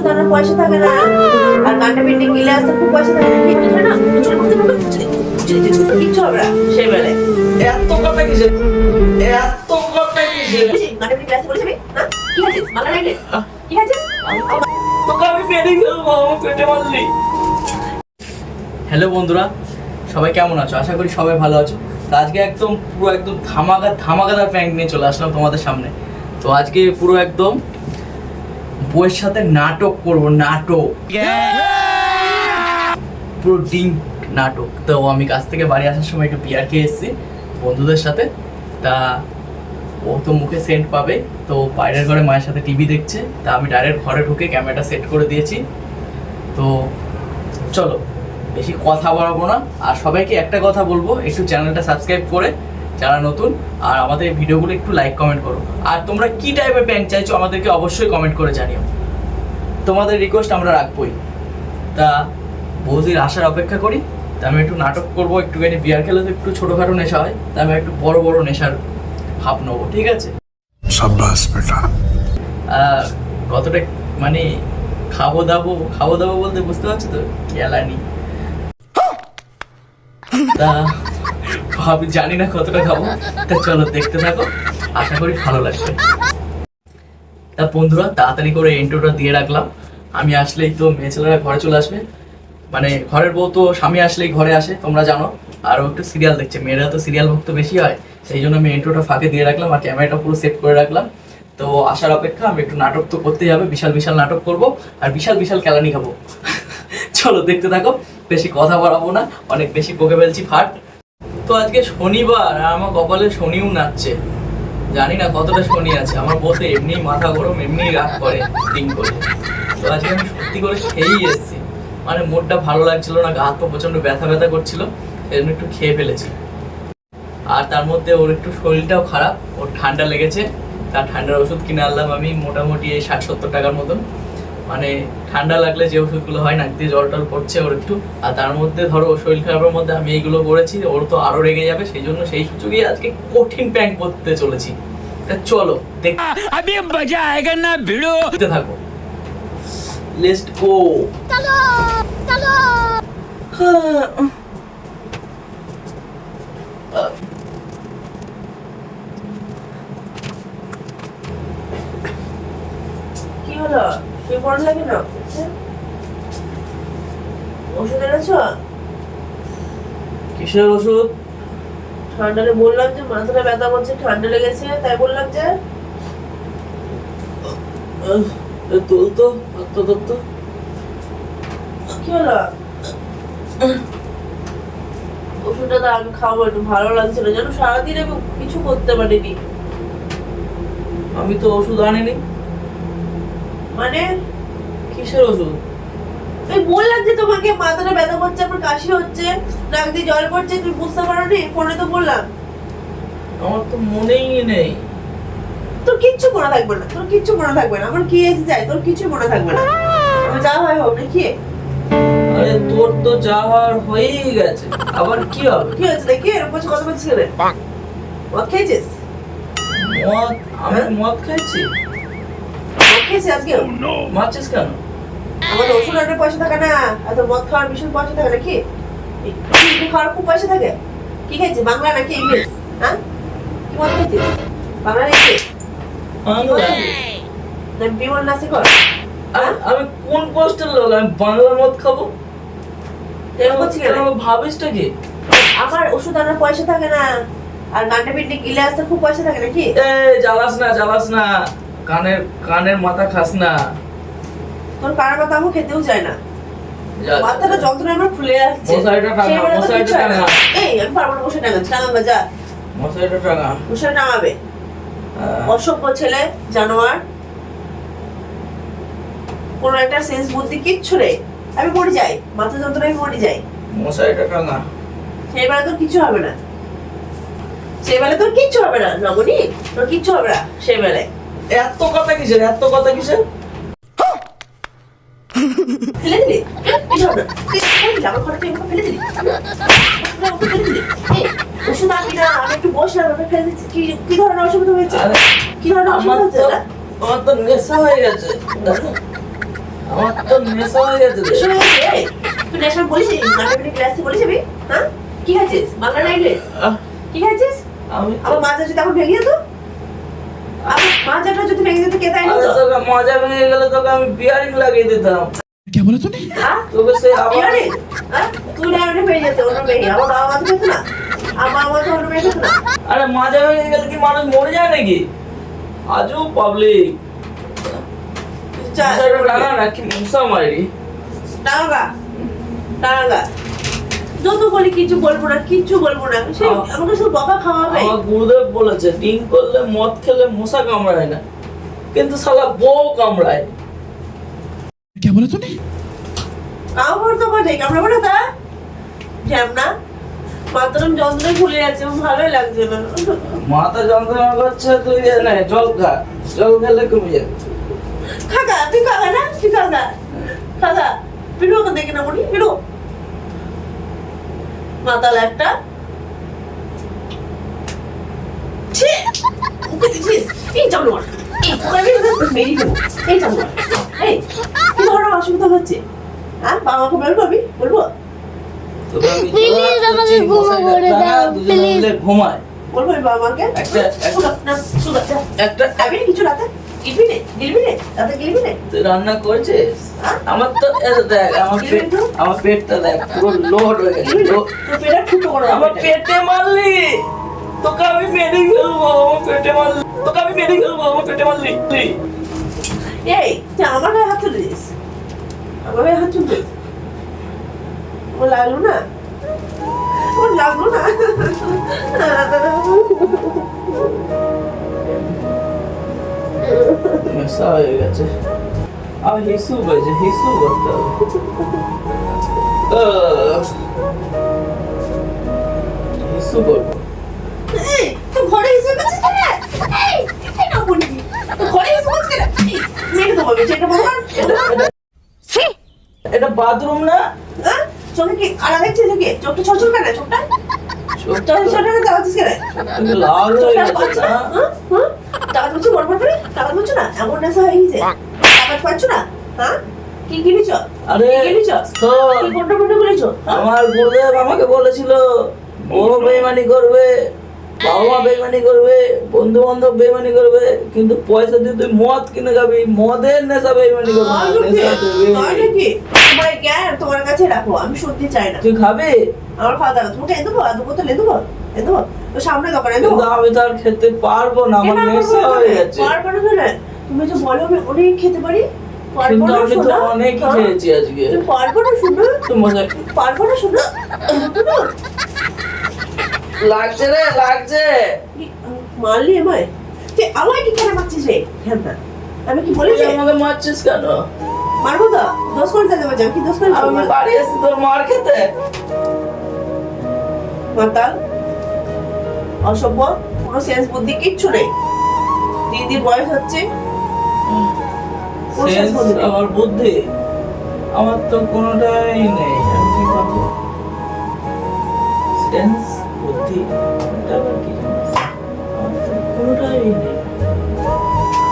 ওষুধ আনার পয়সা থাকে না। আর কান্টা পেন্টিং গিলে আসতে খুব পয়সা থাকে। না কি বুঝলে না? বুঝলে বুঝতে পারবে বুঝলে বুঝলে বুঝলে কিচ্ছু হবে না। সেই বেলায়। এত কথা কিসে? এত কথা কিসে? বুঝলি কান্টা ক্লাসে বলেছিবি না? কি আছিস বাংলা লাগলে কি আছিস তোকে আমি পেটে ফেলব আমার পেটে মারলি। হ্যালো বন্ধুরা সবাই কেমন আছো? আশা করি সবাই ভালো আছো। তো আজকে একদম পুরো একদম ধামাকা ধামাকাদার প্র্যাঙ্ক নিয়ে চলে আসলাম তোমাদের সামনে। তো আজকে পুরো একদম বইয়ের সাথে নাটক করব, নাটক। পুরো ডিঙ্ক নাটক। তো আমি কাছ থেকে বাড়ি আসার সময় একটু বিয়ার খেয়ে এসেছি বন্ধুদের সাথে। তা ও তো মুখে সেন্ট পাবে, তো বাইরের ঘরে মায়ের সাথে টিভি দেখছে। তা আমি ডাইরেক্ট ঘরে ঢুকে ক্যামেরাটা সেট করে দিয়েছি। তো চলো, বেশি কথা বাড়াবো না। আর সবাইকে একটা কথা বলব, একটু চ্যানেলটা সাবস্ক্রাইব করে যারা নতুন আর আমাদের ভিডিওগুলো একটু লাইক কমেন্ট করো। আর তোমরা কি টাইপের প্যান্ট চাইছো আমাদেরকে অবশ্যই কমেন্ট করে জানিও। তোমাদের রিকোয়েস্ট আমরা রাখবোই। তা বৌদির আসার অপেক্ষা করি। তা আমি একটু নাটক করব একটুখানি বিয়ার খেলে তো একটু ছোটোখাটো নেশা হয়। তা আমি একটু বড় বড় নেশার ভাব নেব ঠিক আছে? কতটা মানে খাব দাবো খাব দাবো বলতে বুঝতে পারছ তো? কেলানি। তা ভাবি জানি না কতটা খাব। তা চলো দেখতে থাকো, আশা করি ভালো লাগবে। তা বন্ধুরা, তাড়াতাড়ি করে ইন্ট্রোটা দিয়ে রাখলাম। আমি আসলেই তো মেয়ে ছেলেরা ঘরে চলে আসবে। মানে ঘরের বউ তো স্বামী আসলেই ঘরে আসে, তোমরা জানো। আর একটু সিরিয়াল দেখছে, মেয়েরা তো সিরিয়াল ভক্ত বেশি হয়, সেই জন্য আমি ইন্ট্রোটা ফাঁকে দিয়ে রাখলাম আর ক্যামেরাটা পুরো সেট করে রাখলাম। তো আসার অপেক্ষা, আমি একটু নাটক তো করতেই হবে, বিশাল বিশাল নাটক করব আর বিশাল বিশাল কেলানি খাব। চলো দেখতে থাকো, বেশি কথা বাড়াবো না, অনেক বেশি বকে ফেলছি ফাট। তো আজকে শনিবার আমার কপালে শনিও নাচছে। জানি না কতটা শনি আছে, আমার বলতে এমনি মাথা গরম এমনি রাগ করে দিন করে। তো আজকে আমি সত্যি করে খেয়েই এসেছি। মানে মুডটা ভালো লাগছিল না, গা পা প্রচণ্ড ব্যথা ব্যথা করছিল জন্য একটু খেয়ে ফেলেছি। আর তার মধ্যে ওর একটু শরীরটাও খারাপ, ওর ঠান্ডা লেগেছে। তার ঠান্ডার ওষুধ কিনে আনলাম আমি, মোটামুটি এই ষাট সত্তর টাকার মতন। মানে ঠান্ডা লাগলে যে ওষুধগুলো হয় না দিয়ে জল টল পড়ছে ওর একটু। আর তার মধ্যে ধরো শরীর খারাপের মধ্যে আমি এইগুলো করেছি ওর তো আরও রেগে যাবে সেই জন্য সেই সুযোগে আজকে কঠিন প্যাঙ্ক করতে চলেছি। চলো আমি না থাকো। লেটস গো চলো। কি হলো? সে পড়া লাগে না? ওষুধ এনেছো? কিসের ওষুধ? ঠান্ডালে বললাম যে মাথাটা ব্যথা করছে ঠান্ডা লেগেছে তাই বললাম যে তোল তো ধরতো ধরতো কি হলো? ওষুধটা তো আমি খাব একটু ভালো লাগছে না। জানো সারাদিন আমি কিছু করতে পারিনি। আমি তো ওষুধ আনিনি। মানে কিসের ওষুধ আমি বললাম যে তোমাকে মাথাটা ব্যথা করছে আমার কাশি হচ্ছে নাক দিয়ে জল পড়ছে তুমি বুঝতে পারো নি ফোনে তো বললাম। আমার তো মনেই নেই। তোর কিচ্ছু মনে থাকবে না তোর কিচ্ছু মনে থাকবে না আমার কি এসে যায় তোর কিছু মনে থাকবে না। আমার যা হয় হোক নাকি? আরে তোর তো যাওয়ার হয়েই গেছে আবার কি হবে? কি হয়েছে দেখি এরকম কথা বলছিস কেন মদ খেয়েছিস? মদ আমি মদ খাইছি খেয়েছিস আজকে। মারছিস কেন? আমাদের ওষুধ আনার পয়সা থাকে না এত মদ খাওয়ার ভীষণ পয়সা থাকে নাকি? খাওয়ার খুব পয়সা থাকে। কি বাংলা নাকি ইংলিশ? হ্যাঁ? কি মদ খাইছিস বাংলা না ইংলিশ? বাংলা না বিমল নাসি কর। আমি কোন পোস্টের লোক আমি বাংলা মদ খাব? এরকম কেন? ভাবিসটা কি? আমার ওষুধ আনার পয়সা থাকে না। আর গান্ডা পিন্ডি গিলে আসতে খুব পয়সা থাকে নাকি? এ জ্বালাস না জ্বালাস না। কানের কানের মাথা খাস না। তোর কারা মাথা আমার খেতেও চায় না। মাথাটা যন্ত্রণা আমার ফুলে যাচ্ছে মশারিটা টাঙা, মশারিটা। টাঙা। এই আমি পারব না মশারি যা। মশারিটা টাঙা। মশারি টাঙাবে। অসভ্য ছেলে জানোয়ার। কোনো একটা সেন্স বুদ্ধি কিচ্ছু নেই। আমি মরে যাই। মাথা যন্ত্রণায় মরে যাই। মশারিটা টাঙা। সেই বেলা তোর কিচ্ছু হবে না। সেই বেলা তোর কিচ্ছু হবে না রমণী। তোর কিচ্ছু হবে না সেই বেলায় এত কথা কিসের? এত কথা কিসের? ফেলে দিলি? আমার ঘরটা ফেলে দিলি? ওটা ফেলে দিলি ওষুধ আনবি না আমি একটু বসলাম আমি ফেলে দিচ্ছি। কি কি ধরনের অসুবিধা হয়েছে? কি ধরনের আমার অসুবিধা হচ্ছে আমার তো নেশা হয়ে গেছে। আমার তো নেশা হয়ে গেছে। তুই নেশা বলিস ক্লাসে বলিস আমি হ্যাঁ? কি খাচ্ছিস? বাংলা না ইংলিশ? আহ, কি খাচ্ছিস? আমি আমার মাথা যদি এখন ভেঙে যেত মাথাটা যদি ভেঙে যেত কে তাই আরে তোকে মজা ভেঙে গেলে তোকে আমি বিয়ারিং লাগিয়ে দিতাম। হ্যাঁ? তোকে সে আবার হ্যাঁ? তুই না ওটা পেয়ে যেত ওটা পেয়ে আমার বাবা মাথা পেতো না। আমার মাথা ওটা পেয়ে যেত না। আরে মাজা ভেঙে গেলে কি মানুষ মরে যায় নাকি? আজও পাবলিক চা না কি মশা মারি? টাঙ্গা টাঙ্গা যত বলি কিছু বলব না কিচ্ছু বলব না সে আমাকে শুধু বকা খাওয়াবে আমার গুরুদেব বলেছে ডিম করলে মদ খেলে মশা কামড়ায় না কিন্তু শালা বউ কামড়ায়। আমার তো করে কামড়াবো না তা? জ্যাম না। মাত্রম যন্ত্রণায় ভুলে যাচ্ছে ভালোই লাগছে না। মাথা যন্ত্রণা করছে তুই নে জল খা জল খেলে কমে যাবে। খাগা তুই খাগা না তুই খাগা খাগা ওকে দেখে না মনি পিড়ো মাতাল একটা। এই জানোয়ার। এই জানোয়ার। এই কি ধরনের অসুবিধা হচ্ছে? হ্যাঁ বাবাকে বলব? আমি বলব ঘুমায় বলব বাবাকে। একটা একটা। আমি কিছু রাতে। গিলবি নে গিলবি নে রাতে গিলবি নে তুই রান্না করেছিস? হ্যাঁ? আমার তো দেখ আমার পেট আমার পেটটা দেখ পুরো লোড হয়ে গেছে গিলবি নে load। তোর পেটটা ফুটো করো আমার পেটে মারলি। তোকে আমি মেরে ফেলব আমার পেটে মারলি। তোকে আমি মেরে ফেলব আমার পেটে মারলি। এই তুই আমার গায়ে হাত তুলে দিস। আমার গায়ে হাত ও লাগল না? ও লাগল না? নেশা হয়ে গেছে। আর হিসু বাজে হিসু করতে হবে। হিসু করব ঘরে বলবি তুই ঘরে কেন এই, মেরে দেবো সেটা বলব। এটা বাথরুম না? চোখে কি আড়া দেখছিস নাকি চোখটা ছোট কেন? চোখটা? চোখটা ছোট ছোট দেওয়াচ্ছিস কেন লাল হয়ে গেছে টাকা পাচ্ছ মনে পড়বে টাকা তুলছো না এমন নেশা হয়ে গেছে টাকা পাচ্ছ না? হ্যাঁ? কি কিনেছ? আরে কি কিনেছ? তো কি কোনটা কোনটা কিনেছ আমার গুরুদেব আমাকে বলেছিল ও বেইমানি করবে। বাবা মা বেইমানি করবে বন্ধু বান্ধব বেইমানি করবে কিন্তু পয়সা দিয়ে তুই মদ কিনে খাবি মদের নেশা বেইমানি করবে তোমার কাছে রাখো আমি শুনতে চাই না। তুই খাবি? আমার দাওয়া তোমাকে এনে দেবো? দু বোতল এনে দেবো? এনে দেবো? সামনে দোকানে দেবো? আমি তো আর খেতে পারব না আমার নেশা হয়ে যাচ্ছে পারব না তুমি যে বলো আমি অনেক খেতে পারি। পারব কিন্তু না আমি তো শোনা? খেয়েছি আজকে। পারব না শোনা। পারব না শোনা। লাগছে রে লাগছে। মারলি আমায়? তুই আমায় কি কেন মারছিস রে? হ্যাঁ আমি কি বলেছি? আমাকে মারছিস কেন? মারবো তো। দোষ করে দেবো যাও কি? দোষ করে আমি বাড়ি এসে তোর মার খেতে। মাতাল অসভ্য কোনো সেন্স বুদ্ধি কিচ্ছু নেই। দিন বয়স হচ্ছে। সেন্স বুদ্ধি আমার তো কোনোটাই নেই। আমি কি করব? সেন্স বুদ্ধি এটা কি আমার কোনোটাই নেই।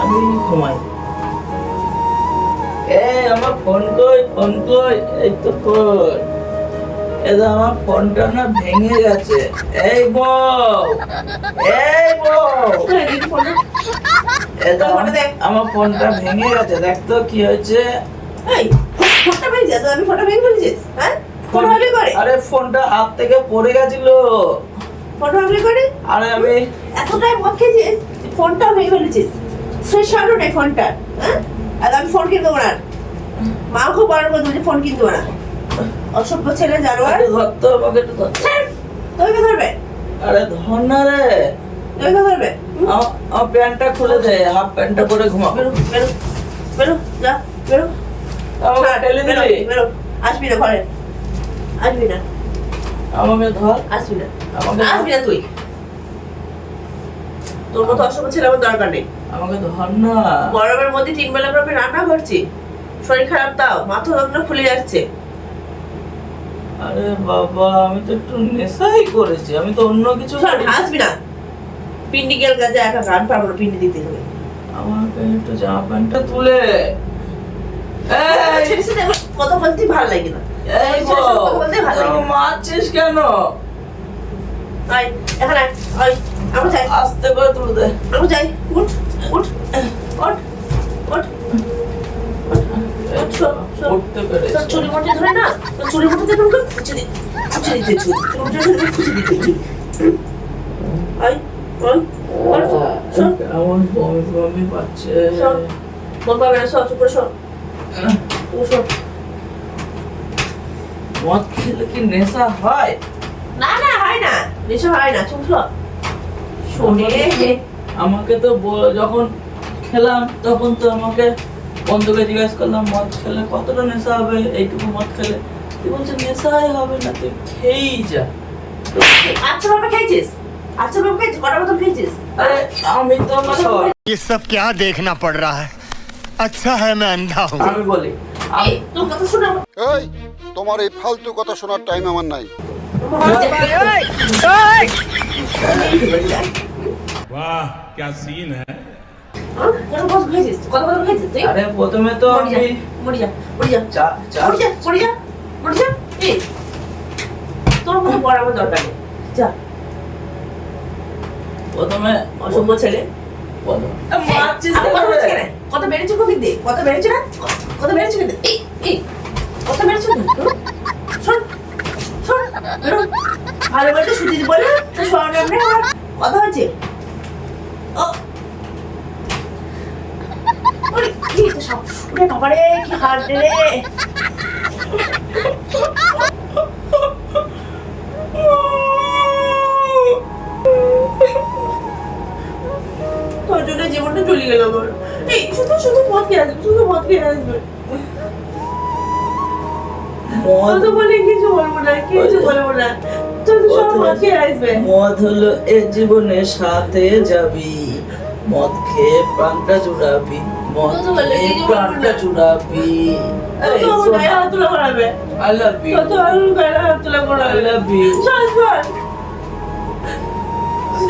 আমি ঘুমাই। এই আমার ফোন কই? ফোন কই? এই তো কই? এটা আমার ফোনটা না ভেঙে গেছে। এই বউ! বউ। এটা। আমার ফোনটা ভেঙে গেছে। দেখ তো কি হয়েছে। এই, ফোনটা ভেঙে যাচ্ছে, আমি ফোনটা ভেঙে ফেলেছিস, হ্যাঁ? ফোন করে? আরে ফোনটা হাত থেকে পড়ে গেছিল। ভাঙলে করে? আরে আমি এতটাই মদ খেয়েছিস, ফোনটাও ভেঙে ফেলেছিস। শেষ সারও নেই ফোনটা, হ্যাঁ? আর আমি ফোন কিনতে না। মাও খুব বারণ করে দিয়েছে, ফোন কিনতে না। অসভ্য ছেলে জানোয়ার। একটু ধরতো আমাকে একটু ধর। ছাড়, তোকে ধরবে? আরে ধর না রে। তোকে ধরবে? হুম? আমার- প্যান্টটা খুলে দে। হাফ প্যান্টটা পরে ঘুমা বেরো বেরো বেরো যা বেরো। আসবি না ঘরে। আসবি না। আমাকে ধর। আসবি না। আসবি না তুই। তোর মতো অসভ্য ছেলে আমার দরকার নেই। আমাকে ধর না। গরমের মধ্যে তিন বেলা করে রান্না করছি। শরীর খারাপ তাও মাথা যন্ত্রণা খুলে যাচ্ছে। আরে বাবা আমি তো একটু নেশাই করেছি আমি তো অন্য কিছু। আসবি না। পিন্ডি গেল কাজে একা গান পারব না পিন্ডি দিতে হবে। আমাকে একটু জামা প্যান্টটা তুলে। কথা বলতে ভালো লাগে না। এই বলতে ভালো লাগে মারছিস কেন? আয় এখানে আয় আমরা যাই আস্তে করে তুলে দে। আমরা যাই উঠ উঠ। উঠ উঠ উঠ শোন শোন। উঠতে পেরেছি। তোর চুরি মোটে ধরে না চুরি মোটে ধরে খুঁজে দি খুঁজে দিতে চুরি চুরি মোটে খুঁজে দিতে চুরি আয় আয়। আয় বমি বমি পাচ্ছে। মন পাবে না শোন চুপ করে শোন। তুমি মদ খেলে কি নেশা হয়? না না হয় না নেশা হয় না চুপ শোন শোনে আমাকে তো ব- যখন খেলাম তখন তো আমাকে বন্ধুকে জিজ্ঞেস করলাম মদ খেলে কতটা নেশা হবে এইটুকু মদ খেলে তুই বলছে নেশাই হবে না তুই খেয়েই যা আচ্ছা বাবা খেয়েছিস আচ্ছা বাবা খেয়েছিস কটা মতন খেয়েছিস আরে আমি তো সব ये सब क्या देखना पड़ रहा है अच्छा है मैं अंधा हूँ আমি বলি এই, আমি- তোর কথা শুনে আমার এই তোমার এই ফালতু কথা শোনার টাইম আমার নাই वाह क्या सीन है কটা বছর খেয়েছিস কত বছর খেয়েছিস তুই আরে প্রথমে তো মরি যা আমি মরি যা মরি যা চা চা মরি যা মরি যা মরি যা এই তোর মতো বড় আমার দরকার নেই যা প্রথমে অসভ্য ছেলে প্রথমে এ, মারছিস আর কেন কত রে? বেড়েছে কেন? কত বেড়েছে কোন দিক দিয়ে কত বেড়েছে না কত বেড়েছে কিন্তু এই এই কত বেড়েছে কিন্তু শোন শোন বেরো। ভালো বলতে বলে, তো কথা হচ্ছে? তোর জন্য জীবনটা চলে গেল আমার। এই, শুধু শুধু মদ খেয়ে আসবে, শুধু মদ খেয়ে আসবে। মদ বলে কিছু বলব না কিছু বলব না। মদ হলো এ সাথে যাবি। মদ খেয়ে প্রাণটা জুড়াবি। মদ খেয়ে প্রাণটা জুড়াবি।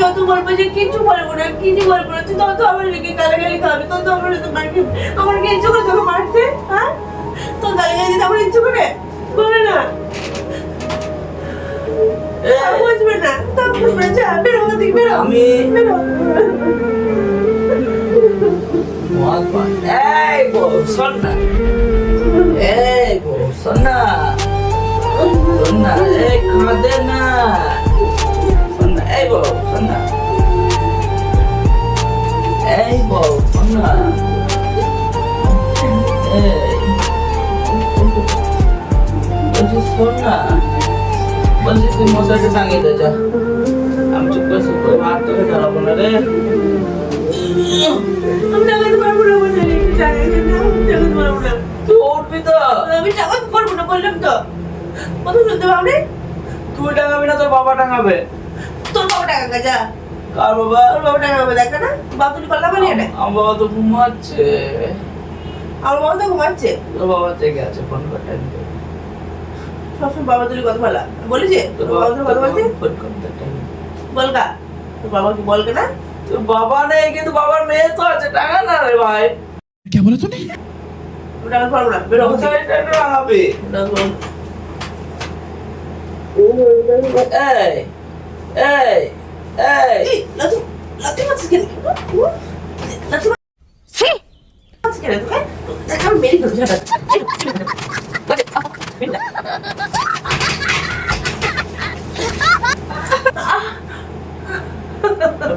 যত বলব যে কিছু বলব না কিছু বলব না তুই তত আমার লেগে গালাগালি খাবি তত আমার আমার কি না তা বুঝবে না যা বেরো। ওখান আমি- বেরো। এই বউ শোন না। এই বউ শোন না। শোন না এই খাদে না। শোন না এই বউ শোন এই বউ শোন তুই মশাকে টাঙিয়ে দে যা। আমি চুপ করে চুপ করে ভাত তোকে ঢালাবো না রে। আমি টাকাতে পারব না বলে টাকাতে না আমি টাকাতে পারব না। তুই উঠবি তো। আমি টাকাতে পারব না বললাম তো। কত শুনতে পাবনি? তুই টাঙাবি না তোর বাবা টাঙাবে। তোর বাবা টাকা যা। কার বাবা? তোর বাবা টাকা হবে দেখ না বাবা তুই পাল্লা আমার বাবা তো ঘুমাচ্ছে। আমার বাবা তো ঘুমাচ্ছে। তোর বাবা জেগে আছে ফোন করে। সবসময় বাবা তুলি কথা বলা। বলি যে বাবা তুলি কথা বলতে ফোন করতে টাইম বল কা তোর বাবা কি বলকে না? তোর বাবা নেই কিন্তু বাবার মেয়ে তো আছে। টাঙা না রে ভাই। আমি টাকা পারব না। বেরো। টাকা টাকা না। এই এই এই। এই, লাথি লাথি কেন? লাথি মারছিস কেন? তোকে? দেখ মেরে ফেলব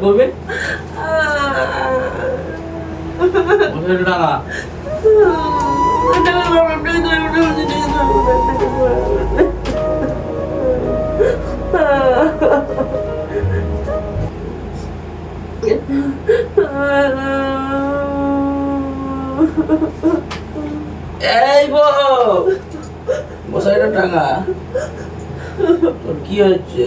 বলবি কোথায় এই বউ টাঙা। তোর কি হচ্ছে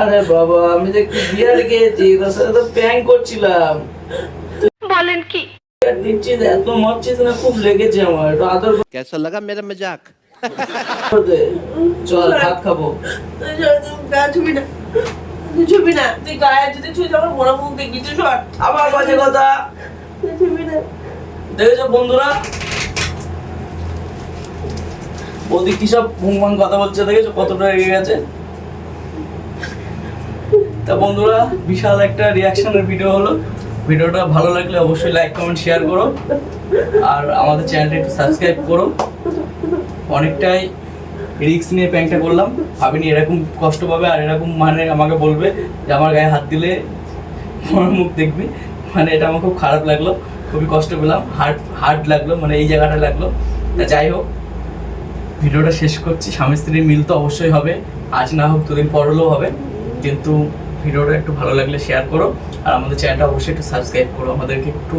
আরে বাবা আমি তো একটু বিয়ার তোর সাথে তো প্যাং করছিলাম। বলেন কি? এত মরছিস না খুব লেগেছে আমার একটু আদর কেসা লাগা মেরা মজাক? চল ভাত খাব। তুই না তুই গায়ে যদি ছুঁই আমার মনে মুখ দেখবি তুই আবার বাজে কথা। না দেখেছ বন্ধুরা? ওদিক কি সব ভুংভাং কথা বলছে, দেখেছ? কতটা রেগে গেছে? তা বন্ধুরা, বিশাল একটা রিয়াকশনের ভিডিও হলো। ভিডিওটা ভালো লাগলে অবশ্যই লাইক কমেন্ট শেয়ার করো। আর আমাদের চ্যানেলটা একটু সাবস্ক্রাইব করো। অনেকটাই রিস্ক নিয়ে প্যাংটা করলাম। ভাবিনি এরকম কষ্ট পাবে আর এরকম মানে আমাকে বলবে যে আমার গায়ে হাত দিলে আমার মুখ দেখবি। মানে এটা আমার খুব খারাপ লাগল। খুবই কষ্ট পেলাম। হার্ট হার্ট লাগল মানে এই জায়গাটা লাগল। তা যাই হোক ভিডিওটা শেষ করছি। স্বামী স্ত্রীর মিল তো অবশ্যই হবে। আজ না হোক দুদিন পর হলেও হবে। কিন্তু ভিডিওটা একটু ভালো লাগলে শেয়ার করো। আর আমাদের চ্যানেলটা অবশ্যই একটু সাবস্ক্রাইব করো। আমাদেরকে একটু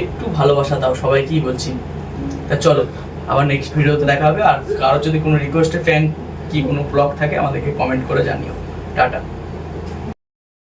একটু ভালোবাসা দাও। সবাইকেই বলছি। তা চলো, আবার নেক্সট ভিডিওতে দেখা হবে। আর কারোর যদি কোনো রিকোয়েস্টে ফ্যান কি কোনো ব্লগ থাকে, আমাদেরকে কমেন্ট করে জানিও। টাটা।